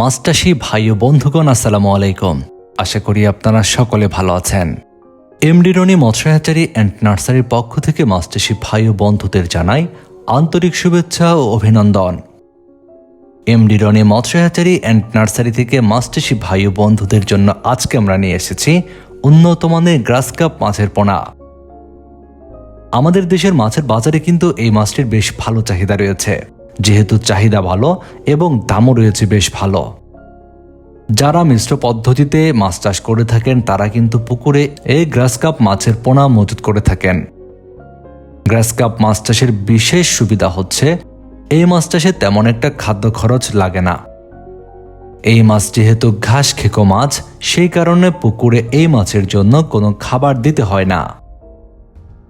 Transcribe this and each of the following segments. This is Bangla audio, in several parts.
মাস্টাসি ভাই ও বন্ধুগণ, আসসালামু আলাইকুম। আশা করি আপনারা সকলে ভালো আছেন। এমডি রনি মৎস্য অ্যান্ড নার্সারির পক্ষ থেকে মাস্টাসি ভাই ও বন্ধুদের জানাই আন্তরিক শুভেচ্ছা ও অভিনন্দন। এমডি রনি মৎস্য অ্যান্ড নার্সারি থেকে মাস্টাসি ভাই ও বন্ধুদের জন্য আজকে আমরা নিয়ে এসেছি উন্নত মানের গ্রাস কাপ মাছের পোনা। আমাদের দেশের মাছের বাজারে কিন্তু এই মাছটির বেশ ভালো চাহিদা রয়েছে। যেহেতু চাহিদা ভালো এবং দামও রয়েছে বেশ ভালো। যারা মিশ্র পদ্ধতিতে মাছ চাষ করে থাকেন, তারা কিন্তু পুকুরে এই গ্রাস কাপ মাছের পোনা মজুত করে থাকেন। গ্রাস কাপ মাছ চাষের বিশেষ সুবিধা হচ্ছে, এই মাছ চাষে তেমন একটা খাদ্য খরচ লাগে না। এই মাছ যেহেতু ঘাস খেকো মাছ, সেই কারণে পুকুরে এই মাছের জন্য কোনো খাবার দিতে হয় না।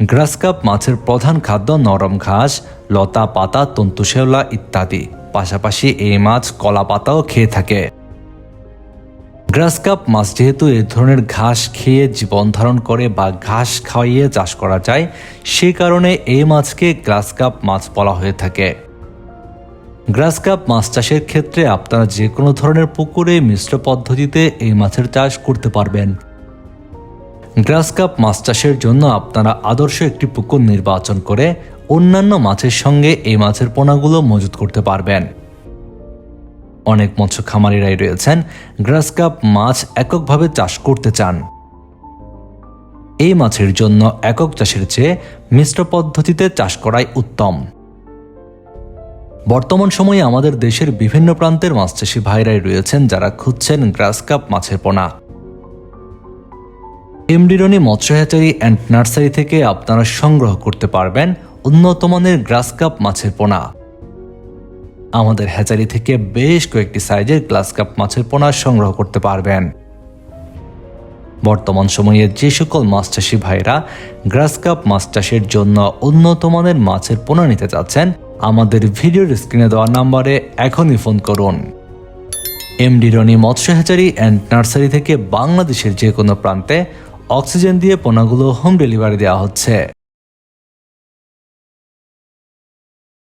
গ্রাস কাপ মাছের প্রধান খাদ্য নরম ঘাস, লতা পাতা তন্তুশেওলা ইত্যাদি। পাশাপাশি এই মাছ কলা পাতাও খেয়ে থাকে। গ্রাসকাপ মাছ যেহেতু এ ধরনের ঘাস খেয়ে জীবন ধারণ করে বা ঘাস খাওয়াইয়ে চাষ করা যায়, সে কারণে এই মাছকে গ্রাসকাপ মাছ বলা হয়ে থাকে। গ্রাসকাপ মাছ চাষের ক্ষেত্রে আপনারা যে কোনো ধরনের পুকুরে মিশ্র পদ্ধতিতে এই মাছের চাষ করতে পারবেন। গ্রাস কাপ মাছ চাষের জন্য আপনারা আদর্শ একটি পুকুর নির্বাচন করে অন্যান্য মাছের সঙ্গে এই মাছের পোনাগুলো মজুত করতে পারবেন। অনেক মৎস্য খামারিরাই রয়েছেন, গ্রাস কাপ মাছ এককভাবে চাষ করতে চান। এই মাছের জন্য একক চাষের চেয়ে মিশ্র পদ্ধতিতে চাষ করাই উত্তম। বর্তমান সময়ে আমাদের দেশের বিভিন্ন প্রান্তের মাছ চাষি ভাইরাই রয়েছেন যারা খুঁজছেন গ্রাস কাপ মাছের পোনা। এমডিরনি মৎস্য হ্যাচারি অ্যান্ড নার্সারি থেকে আপনারা সংগ্রহ করতে পারবেন উন্নত মানের গ্রাস কাপ মাছের পোনা। আমাদের হ্যাচারি থেকে বেশ কয়েকটি সাইজের গ্লাস কাপ মাছের পোনা সংগ্রহ করতে পারবেন। বর্তমান সময়ে যে সকল মাছ চাষি ভাইরা গ্রাস কাপ মাছ চাষের জন্য উন্নত মানের মাছের পোনা নিতে চাচ্ছেন, আমাদের ভিডিওর স্ক্রিনে দেওয়া নাম্বারে এখনই ফোন করুন। এমডি রনি মৎস্য হ্যাচারি অ্যান্ড নার্সারি থেকে বাংলাদেশের যে কোনো প্রান্তে অক্সিজেন দিয়ে পোনাগুলো হোম ডেলিভারি দেওয়া হচ্ছে